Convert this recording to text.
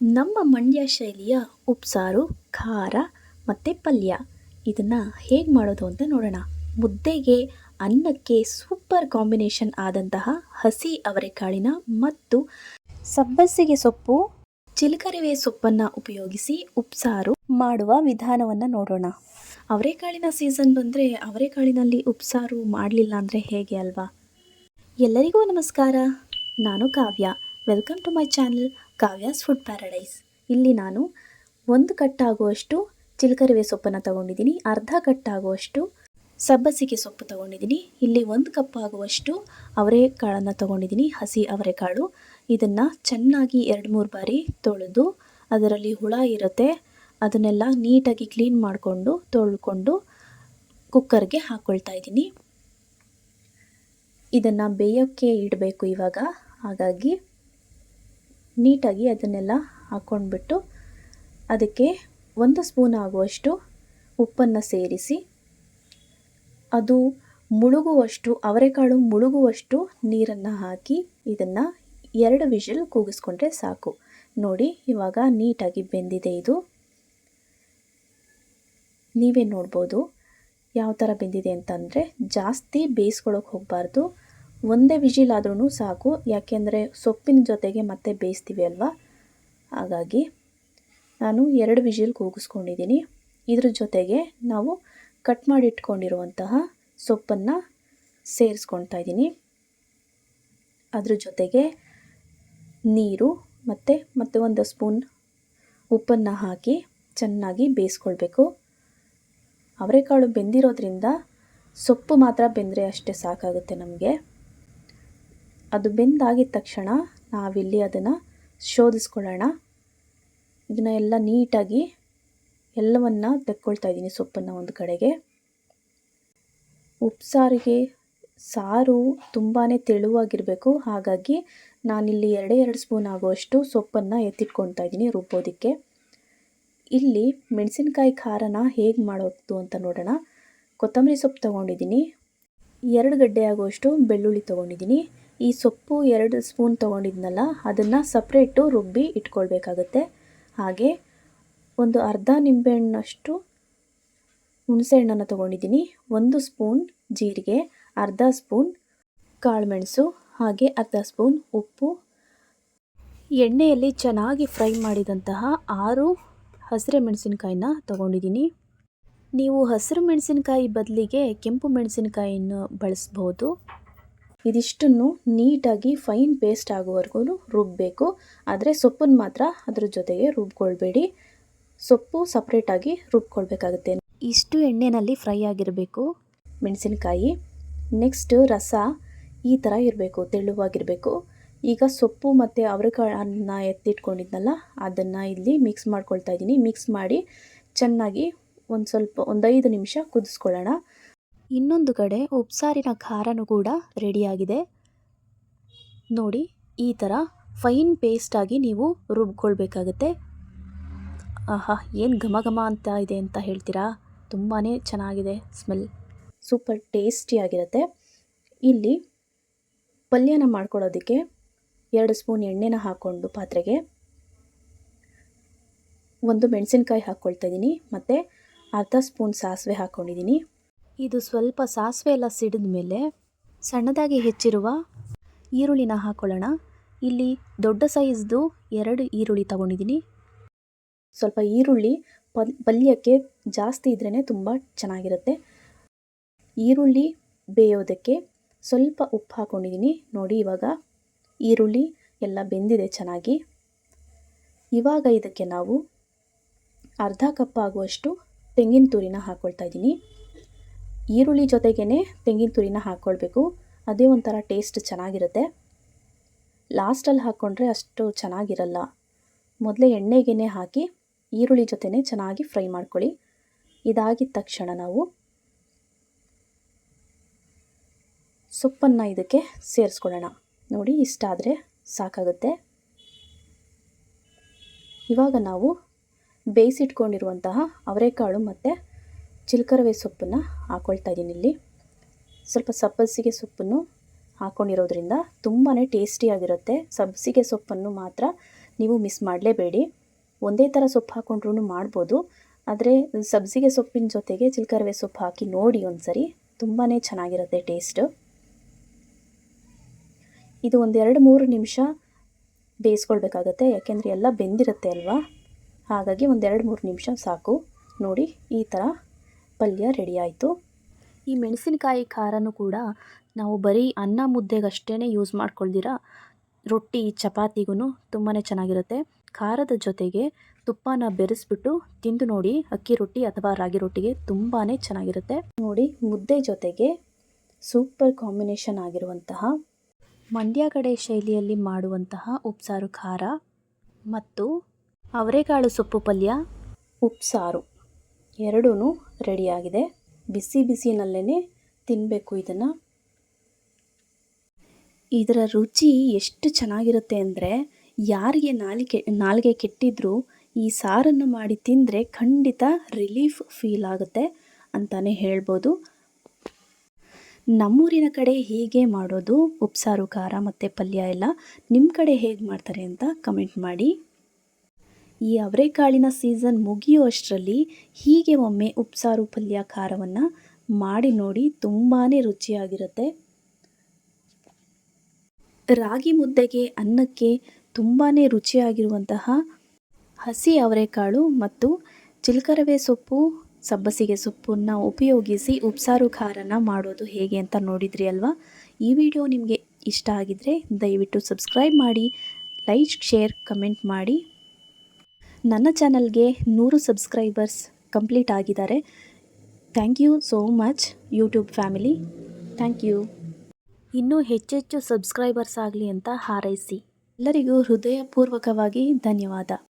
ನಮ್ಮ ಮಂಡ್ಯ ಶೈಲಿಯ ಉಪ್ಸಾರು, ಖಾರ ಮತ್ತು ಪಲ್ಯ. ಇದನ್ನು ಹೇಗೆ ಮಾಡೋದು ಅಂತ ನೋಡೋಣ. ಮುದ್ದೆಗೆ ಅನ್ನಕ್ಕೆ ಸೂಪರ್ ಕಾಂಬಿನೇಷನ್ ಆದಂತಹ ಹಸಿ ಅವರೆಕಾಳಿನ ಮತ್ತು ಸಬ್ಬಸಿಗೆ ಸೊಪ್ಪು, ಚಿಲಕರಿವೆ ಸೊಪ್ಪನ್ನು ಉಪಯೋಗಿಸಿ ಉಪ್ಸಾರು ಮಾಡುವ ವಿಧಾನವನ್ನು ನೋಡೋಣ. ಅವರೆಕಾಳಿನ ಸೀಸನ್ ಬಂದರೆ ಅವರೆಕಾಳಿನಲ್ಲಿ ಉಪ್ಸಾರು ಮಾಡಲಿಲ್ಲ ಅಂದರೆ ಹೇಗೆ ಅಲ್ವಾ? ಎಲ್ಲರಿಗೂ ನಮಸ್ಕಾರ. ನಾನು Kavya. Welcome to my channel Kavya's food paradise. ಇಲ್ಲಿ ನಾನು ಒಂದು ಕಟ್ಟಾಗುವಷ್ಟು ಚಿಲಕರಿವೆ ಸೊಪ್ಪನ್ನು ತಗೊಂಡಿದ್ದೀನಿ, ಅರ್ಧ ಕಟ್ಟಾಗುವಷ್ಟು ಸಬ್ಬಸಿಗೆ ಸೊಪ್ಪು ತಗೊಂಡಿದ್ದೀನಿ, ಇಲ್ಲಿ ಒಂದು ಕಪ್ ಆಗುವಷ್ಟು ಅವರೆಕಾಳನ್ನು ತಗೊಂಡಿದ್ದೀನಿ, ಹಸಿ ಅವರೆಕಾಳು. ಇದನ್ನು ಚೆನ್ನಾಗಿ ಎರಡು ಮೂರು ಬಾರಿ ತೊಳೆದು ಅದರಲ್ಲಿ ಹುಳ ಇರುತ್ತೆ, ಅದನ್ನೆಲ್ಲ ನೀಟಾಗಿ ಕ್ಲೀನ್ ಮಾಡಿಕೊಂಡು ತೊಳ್ಕೊಂಡು ಕುಕ್ಕರ್ಗೆ ಹಾಕ್ಕೊಳ್ತಾ ಇದ್ದೀನಿ. ಇದನ್ನು ಬೇಯೋಕ್ಕೆ ಇಡಬೇಕು ಇವಾಗ, ಹಾಗಾಗಿ ನೀಟಾಗಿ ಅದನ್ನೆಲ್ಲ ಹಾಕ್ಕೊಂಡ್ಬಿಟ್ಟು ಅದಕ್ಕೆ ಒಂದು ಸ್ಪೂನ್ ಆಗುವಷ್ಟು ಉಪ್ಪನ್ನು ಸೇರಿಸಿ, ಅದು ಮುಳುಗುವಷ್ಟು, ಅವರೆಕಾಳು ಮುಳುಗುವಷ್ಟು ನೀರನ್ನು ಹಾಕಿ ಇದನ್ನು ಎರಡು ವಿಷಲ್ ಕೂಗಿಸ್ಕೊಂಡ್ರೆ ಸಾಕು. ನೋಡಿ, ಇವಾಗ ನೀಟಾಗಿ ಬೆಂದಿದೆ ಇದು. ನೀವೇ ನೋಡ್ಬೋದು ಯಾವ ಥರ ಬೆಂದಿದೆ ಅಂತಂದರೆ ಜಾಸ್ತಿ ಬೇಯಿಸ್ಕೊಳ್ಳೋಕೆ ಹೋಗಬಾರ್ದು. ಒಂದೇ ವಿಜಿಲ್ ಆದ್ರೂ ಸಾಕು. ಯಾಕೆಂದರೆ ಸೊಪ್ಪಿನ ಜೊತೆಗೆ ಮತ್ತೆ ಬೇಯಿಸ್ತೀವಿ ಅಲ್ವಾ? ಹಾಗಾಗಿ ನಾನು ಎರಡು ವಿಜಿಲ್ ಕೂಗಿಸ್ಕೊಂಡಿದ್ದೀನಿ. ಇದ್ರ ಜೊತೆಗೆ ನಾವು ಕಟ್ ಮಾಡಿ ಇಟ್ಕೊಂಡಿರುವಂತಹ ಸೊಪ್ಪನ್ನು ಸೇರಿಸ್ಕೊಳ್ತಾ ಇದ್ದೀನಿ. ಅದ್ರ ಜೊತೆಗೆ ನೀರು ಮತ್ತು, ಮತ್ತೆ ಒಂದು ಸ್ಪೂನ್ ಉಪ್ಪನ್ನು ಹಾಕಿ ಚೆನ್ನಾಗಿ ಬೇಯಿಸ್ಕೊಳ್ಬೇಕು. ಅವರೆಕಾಳು ಬೆಂದಿರೋದ್ರಿಂದ ಸೊಪ್ಪು ಮಾತ್ರ ಬೆಂದರೆ ಅಷ್ಟೇ ಸಾಕಾಗುತ್ತೆ ನಮಗೆ. ಅದು ಬೆಂದಾಗಿದ ತಕ್ಷಣ ನಾವಿಲ್ಲಿ ಅದನ್ನು ಶೋಧಿಸ್ಕೊಳ್ಳೋಣ. ಇದನ್ನ ಎಲ್ಲ ನೀಟಾಗಿ ಎಲ್ಲವನ್ನು ತೆಕ್ಕೊಳ್ತಾ ಇದ್ದೀನಿ ಸೊಪ್ಪನ್ನು ಒಂದು ಕಡೆಗೆ. ಉಪ್ಸಾರಿಗೆ ಸಾರು ತುಂಬಾ ತೆಳುವಾಗಿರಬೇಕು. ಹಾಗಾಗಿ ನಾನಿಲ್ಲಿ ಎರಡೇ ಎರಡು ಸ್ಪೂನ್ ಆಗುವಷ್ಟು ಸೊಪ್ಪನ್ನು ಎತ್ತಿಟ್ಕೊಳ್ತಾ ಇದ್ದೀನಿ ರುಬ್ಬೋದಕ್ಕೆ. ಇಲ್ಲಿ ಮೆಣಸಿನ್ಕಾಯಿ ಖಾರನ ಹೇಗೆ ಮಾಡೋದು ಅಂತ ನೋಡೋಣ. ಕೊತ್ತಂಬರಿ ಸೊಪ್ಪು ತೊಗೊಂಡಿದ್ದೀನಿ. ಎರಡು ಗಡ್ಡೆ ಆಗುವಷ್ಟು ಬೆಳ್ಳುಳ್ಳಿ ತೊಗೊಂಡಿದ್ದೀನಿ. ಈ ಸೊಪ್ಪು ಎರಡು ಸ್ಪೂನ್ ತೊಗೊಂಡಿದ್ನಲ್ಲ, ಅದನ್ನು ಸಪ್ರೇಟು ರುಬ್ಬಿ ಇಟ್ಕೊಳ್ಬೇಕಾಗುತ್ತೆ. ಹಾಗೆ ಒಂದು ಅರ್ಧ ನಿಂಬೆಹಣ್ಣಷ್ಟು ಹುಣಸೆಹಣ್ಣನ್ನು ತೊಗೊಂಡಿದ್ದೀನಿ. ಒಂದು ಸ್ಪೂನ್ ಜೀರಿಗೆ, ಅರ್ಧ ಸ್ಪೂನ್ ಕಾಳುಮೆಣಸು, ಹಾಗೆ ಅರ್ಧ ಸ್ಪೂನ್ ಉಪ್ಪು. ಎಣ್ಣೆಯಲ್ಲಿ ಚೆನ್ನಾಗಿ ಫ್ರೈ ಮಾಡಿದಂತಹ ಆರು ಹಸಿರು ಮೆಣಸಿನ್ಕಾಯಿನ ತೊಗೊಂಡಿದ್ದೀನಿ. ನೀವು ಹಸಿರು ಮೆಣಸಿನ್ಕಾಯಿ ಬದಲಿಗೆ ಕೆಂಪು ಮೆಣಸಿನ್ಕಾಯಿಯನ್ನು ಬಳಸ್ಬೋದು. ಇದಿಷ್ಟನ್ನು ನೀಟಾಗಿ ಫೈನ್ ಪೇಸ್ಟ್ ಆಗುವವರೆಗೂ ರುಬ್ಬಬೇಕು ಆದರೆ ಸೊಪ್ಪನ್ನು ಮಾತ್ರ ಅದ್ರ ಜೊತೆಗೆ ರುಬ್ಕೊಳ್ಬೇಡಿ. ಸೊಪ್ಪು ಸಪ್ರೇಟಾಗಿ ರುಬ್ಕೊಳ್ಬೇಕಾಗುತ್ತೆ. ಇಷ್ಟು ಎಣ್ಣೆಯಲ್ಲಿ ಫ್ರೈ ಆಗಿರಬೇಕು. ಮೆಣಸಿನಕಾಯಿ ನೆಕ್ಸ್ಟ್ ರಸ ಈ ಥರ ಇರಬೇಕು, ತೆಳುವಾಗಿರಬೇಕು. ಈಗ ಸೊಪ್ಪು ಮತ್ತು ಅವರೆಕಾಳನ್ನ ಎತ್ತಿಟ್ಕೊಂಡಿದ್ನಲ್ಲ, ಅದನ್ನು ಇಲ್ಲಿ ಮಿಕ್ಸ್ ಮಾಡ್ಕೊಳ್ತಾ ಇದ್ದೀನಿ. ಮಿಕ್ಸ್ ಮಾಡಿ ಚೆನ್ನಾಗಿ ಒಂದು ಸ್ವಲ್ಪ, ಒಂದು ಐದು ನಿಮಿಷ ಕುದಿಸ್ಕೊಳ್ಳೋಣ. ಇನ್ನೊಂದು ಕಡೆ ಉಪ್ಸಾರಿನ ಖಾರನೂ ಕೂಡ ರೆಡಿಯಾಗಿದೆ. ನೋಡಿ, ಈ ಥರ ಫೈನ್ ಪೇಸ್ಟಾಗಿ ನೀವು ರುಬ್ಕೊಳ್ಬೇಕಾಗತ್ತೆ. ಆಹಾ, ಏನು ಘಮ ಘಮ ಅಂತ ಇದೆ ಅಂತ ಹೇಳ್ತೀರಾ? ತುಂಬಾ ಚೆನ್ನಾಗಿದೆ ಸ್ಮೆಲ್. ಸೂಪರ್ ಟೇಸ್ಟಿಯಾಗಿರುತ್ತೆ ಇಲ್ಲಿ ಪಲ್ಯನ ಮಾಡ್ಕೊಳ್ಳೋದಕ್ಕೆ ಎರಡು ಸ್ಪೂನ್ ಎಣ್ಣೆನ ಹಾಕ್ಕೊಂಡು ಪಾತ್ರೆಗೆ. ಒಂದು ಮೆಣಸಿನ್ಕಾಯಿ ಹಾಕ್ಕೊಳ್ತಾ ಇದ್ದೀನಿ ಮತ್ತು ಅರ್ಧ ಸ್ಪೂನ್ ಸಾಸಿವೆ ಹಾಕ್ಕೊಂಡಿದ್ದೀನಿ ಇದು ಸ್ವಲ್ಪ ಸಾಸಿವೆ ಎಲ್ಲ ಸಿಡಿದ ಮೇಲೆ ಸಣ್ಣದಾಗಿ ಹೆಚ್ಚಿರುವ ಈರುಳ್ಳಿನ ಹಾಕ್ಕೊಳ್ಳೋಣ ಇಲ್ಲಿ ದೊಡ್ಡ ಸೈಜ್ದು ಎರಡು ಈರುಳ್ಳಿ ತಗೊಂಡಿದ್ದೀನಿ. ಸ್ವಲ್ಪ ಈರುಳ್ಳಿ ಪಲ್, ಪಲ್ಯಕ್ಕೆ ಜಾಸ್ತಿ ಇದ್ರೇ ತುಂಬ ಚೆನ್ನಾಗಿರುತ್ತೆ. ಈರುಳ್ಳಿ ಬೇಯೋದಕ್ಕೆ ಸ್ವಲ್ಪ ಉಪ್ಪು ಹಾಕ್ಕೊಂಡಿದ್ದೀನಿ ನೋಡಿ ಇವಾಗ ಈರುಳ್ಳಿ ಎಲ್ಲ ಬೆಂದಿದೆ ಚೆನ್ನಾಗಿ. ಇವಾಗ ಇದಕ್ಕೆ ನಾವು ಅರ್ಧ ಕಪ್ ಆಗುವಷ್ಟು ತೆಂಗಿನ ತುರಿನ ಹಾಕ್ಕೊಳ್ತಾ ಇದ್ದೀನಿ. ಈರುಳ್ಳಿ ಜೊತೆಗೇ ತೆಂಗಿನ ತುರಿನ ಹಾಕ್ಕೊಳ್ಬೇಕು. ಅದೇ ಒಂಥರ ಟೇಸ್ಟ್ ಚೆನ್ನಾಗಿರುತ್ತೆ. ಲಾಸ್ಟಲ್ಲಿ ಹಾಕ್ಕೊಂಡ್ರೆ ಅಷ್ಟು ಚೆನ್ನಾಗಿರಲ್ಲ. ಮೊದಲೇ ಎಣ್ಣೆಗೆನೆ ಹಾಕಿ ಈರುಳ್ಳಿ ಜೊತೆನೇ ಚೆನ್ನಾಗಿ ಫ್ರೈ ಮಾಡ್ಕೊಳ್ಳಿ. ಇದಾಗಿದ ತಕ್ಷಣ ನಾವು ಸೊಪ್ಪನ್ನು ಇದಕ್ಕೆ ಸೇರಿಸ್ಕೊಳ್ಳೋಣ. ನೋಡಿ ಇಷ್ಟಾದರೆ ಸಾಕಾಗುತ್ತೆ. ಇವಾಗ ನಾವು ಬೇಯಿಸಿಟ್ಕೊಂಡಿರುವಂತಹ ಅವರೆಕಾಳು ಮತ್ತು ಚಿಲ್ಕರವೆ ಸೊಪ್ಪನ್ನು ಹಾಕ್ಕೊಳ್ತಾ ಇದ್ದೀನಿ ಇಲ್ಲಿ. ಸ್ವಲ್ಪ ಸಬ್ಬಸಿಗೆ ಸೊಪ್ಪನ್ನು ಹಾಕ್ಕೊಂಡಿರೋದ್ರಿಂದ ತುಂಬಾ ಟೇಸ್ಟಿಯಾಗಿರುತ್ತೆ ಸಬ್ಬಸಿಗೆ ಸೊಪ್ಪನ್ನು ಮಾತ್ರ ನೀವು ಮಿಸ್ ಮಾಡಲೇಬೇಡಿ. ಒಂದೇ ಥರ ಸೊಪ್ಪು ಹಾಕ್ಕೊಂಡ್ರೂ ಮಾಡ್ಬೋದು. ಆದರೆ ಸಬ್ಸಿಗೆ ಸೊಪ್ಪಿನ ಜೊತೆಗೆ ಚಿಲ್ಕರವೆ ಸೊಪ್ಪು ಹಾಕಿ ನೋಡಿ ಒಂದ್ಸರಿ. ತುಂಬಾ ಚೆನ್ನಾಗಿರುತ್ತೆ ಟೇಸ್ಟು. ಇದು ಒಂದೆರಡು ಮೂರು ನಿಮಿಷ ಬೇಯಿಸ್ಕೊಳ್ಬೇಕಾಗತ್ತೆ. ಯಾಕೆಂದರೆ ಎಲ್ಲ ಬೆಂದಿರುತ್ತೆ ಅಲ್ವಾ? ಹಾಗಾಗಿ ಒಂದೆರಡು ಮೂರು ನಿಮಿಷ ಸಾಕು. ನೋಡಿ, ಈ ಥರ ಪಲ್ಯ ರೆಡಿ ಆಯಿತು ಈ ಮೆಣಸಿನಕಾಯಿ ಖಾರನೂ ಕೂಡ ನಾವು ಬರೀ ಅನ್ನ ಮುದ್ದೆಗಷ್ಟೇ ಯೂಸ್ ಮಾಡ್ಕೊಳ್ದಿರ. ರೊಟ್ಟಿ ಚಪಾತಿಗೂ ತುಂಬಾ ಚೆನ್ನಾಗಿರುತ್ತೆ. ಖಾರದ ಜೊತೆಗೆ ತುಪ್ಪನ ಬೆರೆಸ್ಬಿಟ್ಟು ತಿಂದು ನೋಡಿ, ಅಕ್ಕಿ ರೊಟ್ಟಿ ಅಥವಾ ರಾಗಿ ರೊಟ್ಟಿಗೆ ತುಂಬಾ ಚೆನ್ನಾಗಿರುತ್ತೆ. ನೋಡಿ, ಮುದ್ದೆ ಜೊತೆಗೆ ಸೂಪರ್ ಕಾಂಬಿನೇಷನ್ ಆಗಿರುವಂತಹ ಮಂಡ್ಯ ಕಡೆ ಶೈಲಿಯಲ್ಲಿ ಮಾಡುವಂತಹ ಉಪ್ಸಾರು ಖಾರ ಮತ್ತು ಅವರೆಕಾಳು ಸೊಪ್ಪು ಪಲ್ಯ, ಉಪ್ಸಾರು. ಎರಡೂ ರೆಡಿಯಾಗಿದೆ. ಬಿಸಿ ಬಿಸಿನಲ್ಲೇ ತಿನ್ನಬೇಕು ಇದನ್ನು. ಇದರ ರುಚಿ ಎಷ್ಟು ಚೆನ್ನಾಗಿರುತ್ತೆ ಅಂದರೆ ಯಾರಿಗೆ ನಾಲಿಗೆ ನಾಲಿಗೆ ಕೆಟ್ಟಿದ್ರೂ ಈ ಸಾರನ್ನು ಮಾಡಿ ತಿಂದರೆ ಖಂಡಿತ ರಿಲೀಫ್ ಫೀಲ್ ಆಗುತ್ತೆ ಅಂತಲೇ ಹೇಳ್ಬೋದು. ನಮ್ಮೂರಿನ ಕಡೆ ಹೀಗೆ ಮಾಡೋದು ಉಪ್ಸಾರು, ಖಾರ ಮತ್ತು ಪಲ್ಯ ಎಲ್ಲ ನಿಮ್ಮ ಕಡೆ ಹೇಗೆ ಮಾಡ್ತಾರೆ ಅಂತ ಕಮೆಂಟ್ ಮಾಡಿ. ಈ ಅವರೆಕಾಳಿನ ಸೀಸನ್ ಮುಗಿಯೋ ಅಷ್ಟರಲ್ಲಿ ಹೀಗೆ ಒಮ್ಮೆ ಉಪ್ಸಾರು ಪಲ್ಯ ಖಾರವನ್ನು ಮಾಡಿ ನೋಡಿ ತುಂಬಾ ರುಚಿಯಾಗಿರುತ್ತೆ. ರಾಗಿ ಮುದ್ದೆಗೆ ಅನ್ನಕ್ಕೆ ತುಂಬಾ ರುಚಿಯಾಗಿರುವಂತಹ ಹಸಿ ಅವರೆಕಾಳು ಮತ್ತು ಚಿಲ್ಕರವೆ ಸೊಪ್ಪು, ಸಬ್ಬಸಿಗೆ ಸೊಪ್ಪನ್ನು ಉಪಯೋಗಿಸಿ ಉಪ್ಸಾರು ಖಾರನ ಮಾಡೋದು ಹೇಗೆ ಅಂತ ನೋಡಿದ್ರಿ ಅಲ್ವಾ? ಈ ವಿಡಿಯೋ ನಿಮಗೆ ಇಷ್ಟ ಆಗಿದ್ದರೆ ದಯವಿಟ್ಟು ಸಬ್ಸ್ಕ್ರೈಬ್ ಮಾಡಿ, ಲೈಕ್, ಶೇರ್, ಕಮೆಂಟ್ ಮಾಡಿ. ನನ್ನ ಚಾನಲ್ಗೆ ನೂರು ಸಬ್ಸ್ಕ್ರೈಬರ್ಸ್ ಕಂಪ್ಲೀಟ್ ಆಗಿದ್ದಾರೆ. Thank you so much YouTube family. Thank you. ಇನ್ನೂ ಹೆಚ್ಚೆಚ್ಚು ಸಬ್ಸ್ಕ್ರೈಬರ್ಸ್ ಆಗಲಿ ಅಂತ ಹಾರೈಸಿ. ಎಲ್ಲರಿಗೂ ಹೃದಯಪೂರ್ವಕವಾಗಿ ಧನ್ಯವಾದ.